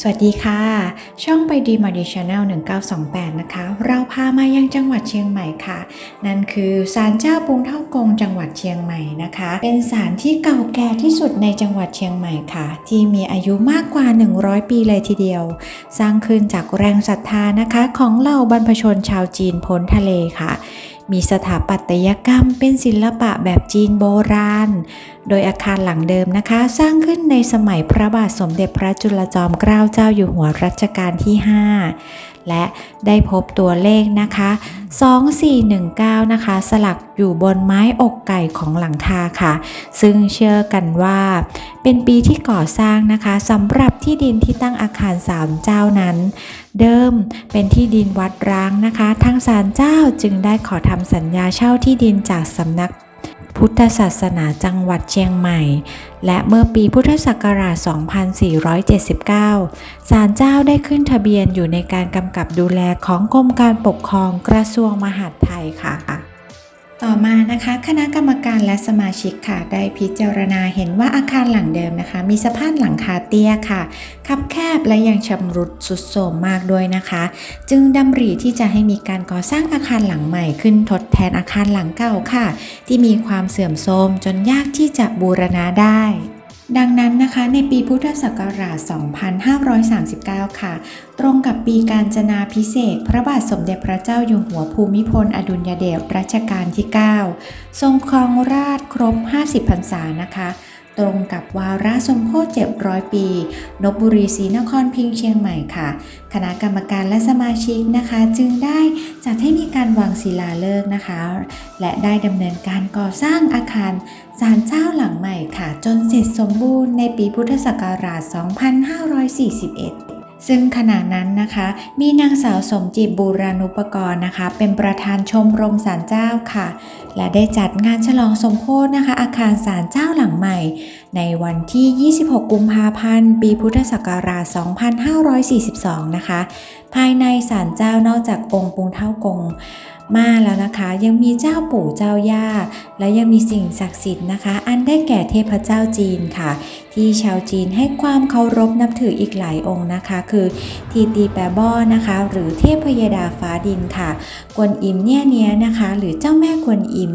สวัสดีค่ะ ช่องไปดีมาดีชาแนล1928 นะคะ เราพามายังจังหวัดเชียงใหม่ค่ะ นั่นคือศาลเจ้าปุงเท่ากงจังหวัดเชียงใหม่นะคะ เป็นศาลที่เก่าแก่ที่สุดในจังหวัดเชียงใหม่ค่ะ ที่มีอายุมากกว่า 100 ปีเลยทีเดียว สร้างขึ้นจากแรงศรัทธานะคะ ของเหล่าบรรพชนชาวจีนพ้นทะเลค่ะ มีสถาปัตยกรรมเป็นศิลปะแบบจีนโบราณ โดยอาคารหลังเดิมนะคะ สร้างขึ้นในสมัยพระบาทสมเด็จพระจุลจอมเกล้าเจ้าอยู่หัวรัชกาลที่ 5 และได้พบตัวเลขนะคะ 2419 นะคะ สลักอยู่บนไม้อกไก่ของหลังคาค่ะ ซึ่งเชื่อกันว่า เป็นปีที่ก่อสร้างนะคะสำหรับที่ดินที่ตั้งอาคารสามเจ้านั้น เดิมเป็นที่ดินวัดร้างนะคะ ทางศาลเจ้าจึงได้ขอทำสัญญาเช่าที่ดินจากสำนัก พุทธศาสนาจังหวัดเชียงใหม่ และเมื่อปีพุทธศักราช 2479 ศาลเจ้าได้ขึ้นทะเบียนอยู่ในการกำกับดูแลของกรมการปกครองกระทรวงมหาดไทยค่ะ ต่อมานะคะ คณะกรรมการและสมาชิกค่ะ ได้พิจารณาเห็นว่าอาคารหลังเดิมนะคะ มีสภาพหลังคาเตี้ยค่ะ คับแคบและยังชำรุดสุดโทรมมากด้วยนะคะ จึงดำริที่จะให้มีการก่อสร้างอาคารหลังใหม่ขึ้นทดแทนอาคารหลังเก่าค่ะ ที่มีความเสื่อมโทรมจนยากที่จะบูรณะได้ ดังนั้นนะคะในปีพุทธศักราช 2539 ค่ะ ตรงกับปีการจนาพิเศษ พระบาทสมเด็จพระเจ้าอยู่หัวภูมิพล อดุลยเดชรัชกาลที่ 9 ทรงครองราชครบ 50 พรรษานะคะ ตรงกับวาระสมโภช700 ปี นบบุรีศรีนครพิงเชียงใหม่ค่ะ คณะกรรมการและสมาชิกนะคะ จึงได้จัดให้มี การวางศิลาฤกษ์นะคะ และได้ดำเนินการก่อสร้างอาคารศาลเจ้าหลังใหม่ค่ะ จนเสร็จสมบูรณ์ในปีพุทธศักราช 2541ซึ่งขณะนั้นนะคะ มีนางสาวสมจิตบูรานุปกรณ์นะคะ เป็นประธานชมรมศาลเจ้าค่ะ และได้จัดงานฉลองสมโภชนะคะ อาคารศาลเจ้าหลังใหม่ ในวันที่ 26 กุมภาพันธ์ ปีพุทธศักราช 2542 นะคะ ภายในศาลเจ้านอกจากองค์ปุงเท่ากงมาแล้วนะคะ ยังมีเจ้าปู่เจ้าย่า และยังมีสิ่งศักดิ์สิทธิ์นะคะ อันได้แก่เทพเจ้าจีนค่ะ ที่ชาวจีนให้ความเคารพนับถืออีกหลายองค์นะคะ คือทีตีแปบ้อนะคะ หรือเทพยดาฟ้าดินค่ะ กวนอิมเนี่ยเนี้ยนะคะ หรือเจ้าแม่กวนอิม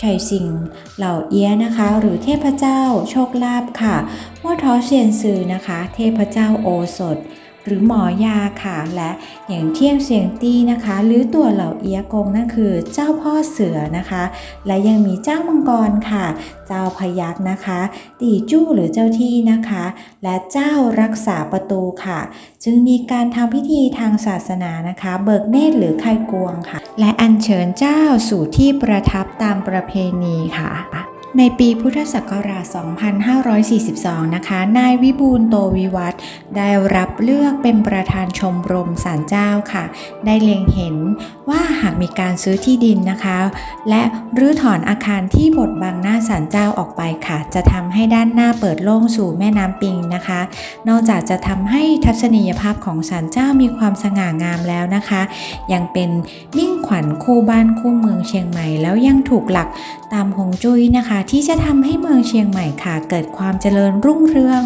ชัยสิงเหล่าเอี้ยนะคะ หรือเทพเจ้าโชคลาภค่ะม่อท้อเซียนซือนะคะ เทพเจ้าโอสถ หรือหมอยาค่ะ และอย่างเที่ยงเสียงตี้นะคะ หรือตัวเหล่าเอียกงนั่นคือเจ้าพ่อเสือนะคะ และยังมีเจ้ามังกรค่ะ เจ้าพยักนะคะ ตีจู้หรือเจ้าที่นะคะ และเจ้ารักษาประตูค่ะ จึงมีการทำพิธีทางศาสนานะคะ เบิกเนตรหรือไข่กวงค่ะ และอัญเชิญเจ้าสู่ที่ประทับตามประเพณีค่ะ ในปีพุทธศักราช 2542 นะคะ นายวิบูลย์โตวิวัฒน์ได้รับเลือกเป็นประธานชมรมศาลเจ้าค่ะ ได้เล็งเห็นว่าหากมีการซื้อที่ดินนะคะ และรื้อถอนอาคารที่บดบังหน้าศาลเจ้าออกไปค่ะ จะทำให้ด้านหน้าเปิดโล่งสู่แม่น้ำปิงนะคะ นอกจากจะทำให้ทัศนียภาพของศาลเจ้ามีความสง่างามแล้วนะคะ ยังเป็นมิ่งขวัญคู่บ้านคู่เมืองเชียงใหม่ แล้วยังถูกหลักตามฮงจุ้ยนะคะที่จะทำให้เมืองเชียงใหม่ค่ะ เกิดความเจริญรุ่งเรือง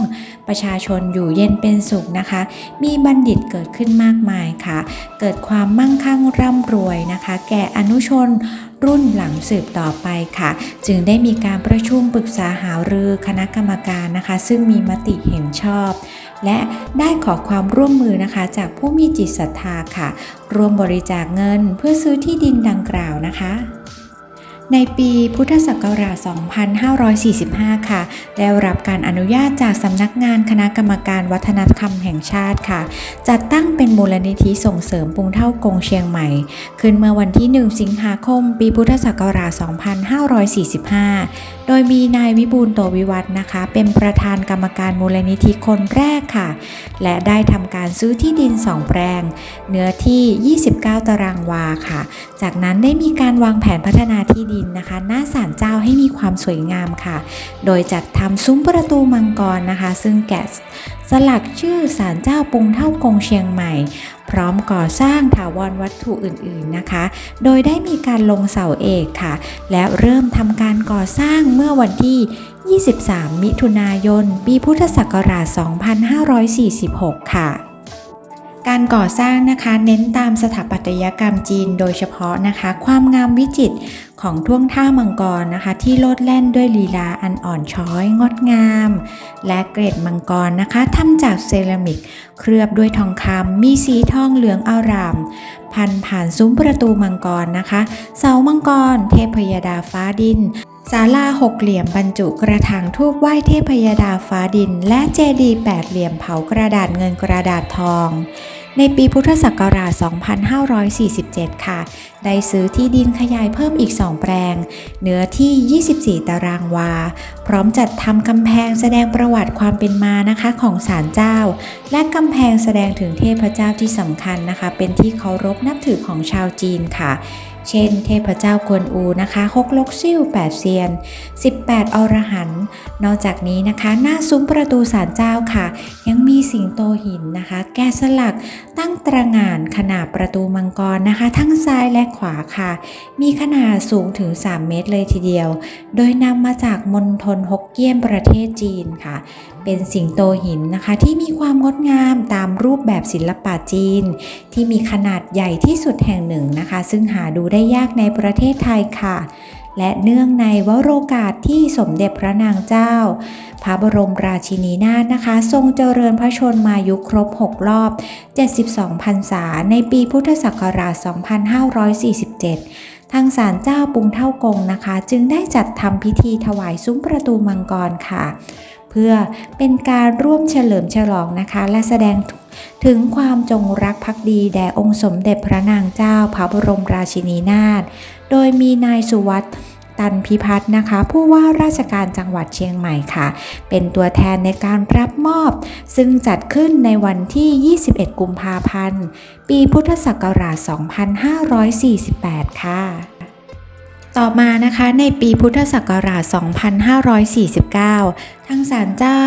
ประชาชนอยู่เย็นเป็นสุขนะคะ มีบัณฑิตเกิดขึ้นมากมายค่ะ เกิดความมั่งคั่งร่ำรวยนะคะ แก่อนุชนรุ่นหลังสืบต่อไปค่ะ จึงได้มีการประชุมปรึกษาหารือคณะกรรมการนะคะ ซึ่งมีมติเห็นชอบ และได้ขอความร่วมมือนะคะ จากผู้มีจิตศรัทธาค่ะ ร่วมบริจาคเงินเพื่อซื้อที่ดินดังกล่าวนะคะ ในปีพุทธศักราช 2545 ค่ะ ได้รับการอนุญาตจากสำนักงานคณะกรรมการวัฒนธรรมแห่งชาติค่ะ จัดตั้งเป็นมูลนิธิส่งเสริมปุงเท่ากงเชียงใหม่ ขึ้นเมื่อวันที่ 1 สิงหาคม ปีพุทธศักราช 2545 โดยมีนายวิบูลย์โตวิวัฒน์นะคะ เป็นประธานกรรมการมูลนิธิคนแรกค่ะ และได้ทำการซื้อที่ดิน 2 แปลง เนื้อที่ 29 ตารางวาค่ะ จากนั้นได้มีการวางแผนพัฒนาที่ดินดินนะคะ หน้าศาลเจ้าให้มีความสวยงามค่ะ โดยจัดทำซุ้มประตูมังกรนะคะ ซึ่งแกะสลักชื่อศาลเจ้าปุงเท่ากงเชียงใหม่ พร้อมก่อสร้างถาวรวัตถุอื่นๆนะคะ โดยได้มีการลงเสาเอกค่ะ และเริ่มทำการก่อสร้างเมื่อวันที่ 23 มิถุนายน ปีพุทธศักราช 2546 ค่ะ การก่อสร้างนะคะเน้นตามสถาปัตยกรรมจีนโดยเฉพาะนะคะ ความงามวิจิตรของท่วงท่ามังกรนะคะ ที่โลดแล่นด้วยลีลาอันอ่อนช้อย งดงาม และเกรดมังกรนะคะทำจากเซรามิก เคลือบด้วยทองคำมีสีทองเหลืองอาราม พันผ่านซุ้มประตูมังกรนะคะ เสามังกร เทพยดาฟ้าดิน ศาลาหกเหลี่ยมบรรจุกระถางทูบไหว้เทพยดาฟ้าดิน และเจดีย์แปดเหลี่ยมเผากระดาษเงินกระดาษทอง ในปีพุทธศักราช 2547 ค่ะ ได้ซื้อที่ดินขยายเพิ่มอีก 2 แปลง เนื้อที่ 24 ตารางวา พร้อมจัดทำกำแพงแสดงประวัติความเป็นมานะคะของศาลเจ้า และกำแพงแสดงถึงเทพเจ้าที่สำคัญนะคะ เป็นที่เคารพนับถือของชาวจีนค่ะเช่น เทพเจ้ากวนอูนะคะฮกลกซิ่ว8เซียน 18 อรหันต์นอกจากนี้นะคะ หน้าซุ้มประตูศาลเจ้าค่ะ ยังมีสิงโตหินนะคะ แกะสลักตั้งตระหง่านขนาดประตูมังกรนะคะ ทั้งซ้ายและขวาค่ะ มีขนาดสูงถึง 3 เมตรเลยทีเดียว โดยนำมาจากมณฑลฮกเกี้ยนประเทศจีนค่ะ เป็นสิงโตหินนะคะ ที่มีความงดงามตามรูปแบบศิลปะจีน ที่มีขนาดใหญ่ที่สุดแห่งหนึ่งนะคะ ซึ่งหาดูได้ยากในประเทศไทยค่ะ และเนื่องในวโรกาสที่สมเด็จพระนางเจ้า พระบรมราชินีนาถนะคะ ทรงเจริญพระชนมายุครบ 6 รอบ 72พรรษา ในปีพุทธศักราช 2547ทางศาลเจ้าปุงเท่ากงนะคะ จึงได้จัดทำพิธีถวายซุ้มประตูมังกรค่ะ เพื่อเป็นการร่วมเฉลิมฉลองนะคะ และแสดง ถึงความจงรักภักดีแด่องค์สมเด็จพระนางเจ้าพระบรมราชินีนาถ โดยมีนายสุวัตตันพิพัฒน์นะคะ ผู้ว่าราชการจังหวัดเชียงใหม่ค่ะ เป็นตัวแทนในการรับมอบ ซึ่งจัดขึ้นในวันที่ 21 กุมภาพันธ์ ปีพุทธศักราช 2548 ค่ะ ต่อมานะคะในปีพุทธศักราช 2549ทางศาลเจ้า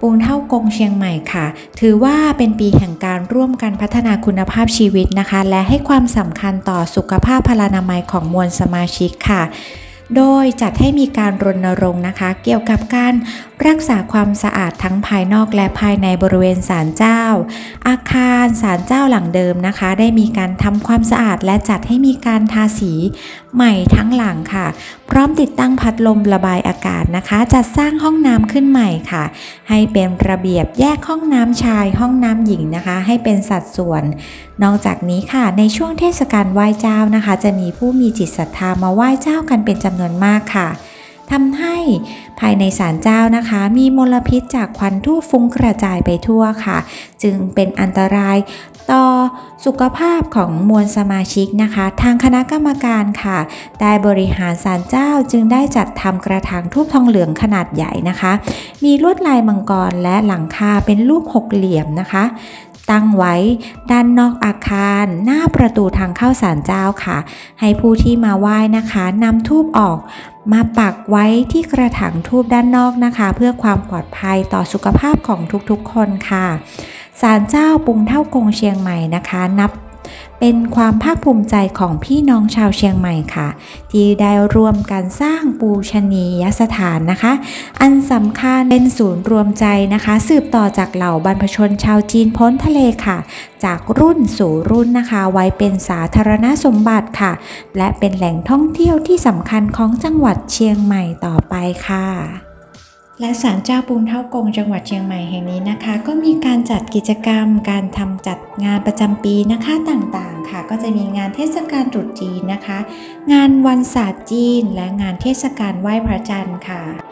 ปูงเท่ากงเชียงใหม่ค่ะ ถือว่าเป็นปีแห่งการร่วมกันพัฒนาคุณภาพชีวิตนะคะ และให้ความสำคัญต่อสุขภาพพลานามัยของมวลสมาชิกค่ะโดยจัดให้มีการรณรงค์นะคะ เกี่ยวกับการ รักษาความสะอาดทั้งภายนอกและภายในบริเวณศาลเจ้า อาคารศาลเจ้าหลังเดิมนะคะ ได้มีการทำความสะอาดและจัดให้มีการทาสีใหม่ทั้งหลังค่ะ พร้อมติดตั้งพัดลมระบายอากาศนะคะ จัดสร้างห้องน้ำขึ้นใหม่ค่ะ ให้เป็นระเบียบแยกห้องน้ำชายห้องน้ำหญิงนะคะ ให้เป็นสัดส่วน นอกจากนี้ค่ะ ในช่วงเทศกาลไหว้เจ้านะคะ จะมีผู้มีจิตศรัทธามาไหว้เจ้ากันเป็นจำนวนมากค่ะ ทำให้ภายในศาลเจ้านะคะ มีมลพิษจากควันทูบฟุ้งกระจายไปทั่วค่ะ จึงเป็นอันตรายต่อสุขภาพของมวลสมาชิกนะคะ ทางคณะกรรมการค่ะ ได้บริหารศาลเจ้าจึงได้จัดทำกระถางทูบทองเหลืองขนาดใหญ่นะคะ มีลวดลายมังกรและหลังคาเป็นรูปหกเหลี่ยมนะคะตั้งไว้ด้านนอกอาคาร หน้าประตูทางเข้าศาลเจ้าค่ะ ให้ผู้ที่มาไหว้นะคะนำทูบออก มาปักไว้ที่กระถางทูบด้านนอกนะคะ เพื่อความปลอดภัยต่อสุขภาพของทุกๆคนค่ะศาลเจ้าปุงเท่ากงเชียงใหม่นะคะ นับ เป็นความภาคภูมิใจของพี่น้องชาวเชียงใหม่ค่ะ ที่ได้ร่วมกันสร้างปูชนียสถานนะคะ อันสำคัญเป็นศูนย์รวมใจนะคะ สืบต่อจากเหล่าบรรพชนชาวจีนพ้นทะเลค่ะ จากรุ่นสู่รุ่นนะคะ ไว้เป็นสาธารณสมบัติค่ะ และเป็นแหล่งท่องเที่ยวที่สำคัญของจังหวัดเชียงใหม่ต่อไปค่ะ และศาลเจ้าปูนเท่ากงจังหวัดเชียงใหม่แห่งนี้นะคะ ก็มีการจัดกิจกรรม การทำจัดงานประจำปีนะคะต่างๆค่ะ ก็จะมีงานเทศกาลตรุษจีนนะคะ งานวันศาสตร์จีน และงานเทศกาลไหว้พระจันทร์ค่ะ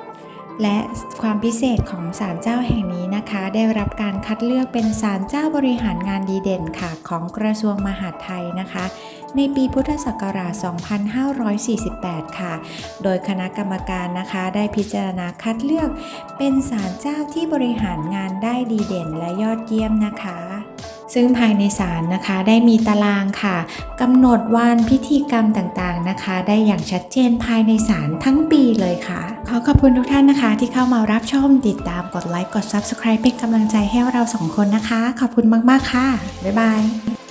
และความพิเศษของศาลเจ้าแห่งนี้นะคะ ได้รับการคัดเลือกเป็นศาลเจ้าบริหารงานดีเด่นค่ะ ของกระทรวงมหาดไทยนะคะ ในปีพุทธศักราช 2548 ค่ะ โดยคณะกรรมการนะคะ ได้พิจารณาคัดเลือกเป็นศาลเจ้าที่บริหารงานได้ดีเด่นและยอดเยี่ยมนะคะ ซึ่งภายในศาลนะคะได้มีตารางค่ะกำหนดวันพิธีกรรมต่างๆนะคะ ได้อย่างชัดเจนภายในศาลทั้งปีเลยค่ะ ขอขอบคุณทุกท่านนะคะ ที่เข้ามารับชมติดตามกดไลค์กด Subscribe เป็นกำลังใจให้เราสองคนนะคะ ขอบคุณมากๆค่ะ บ๊ายบาย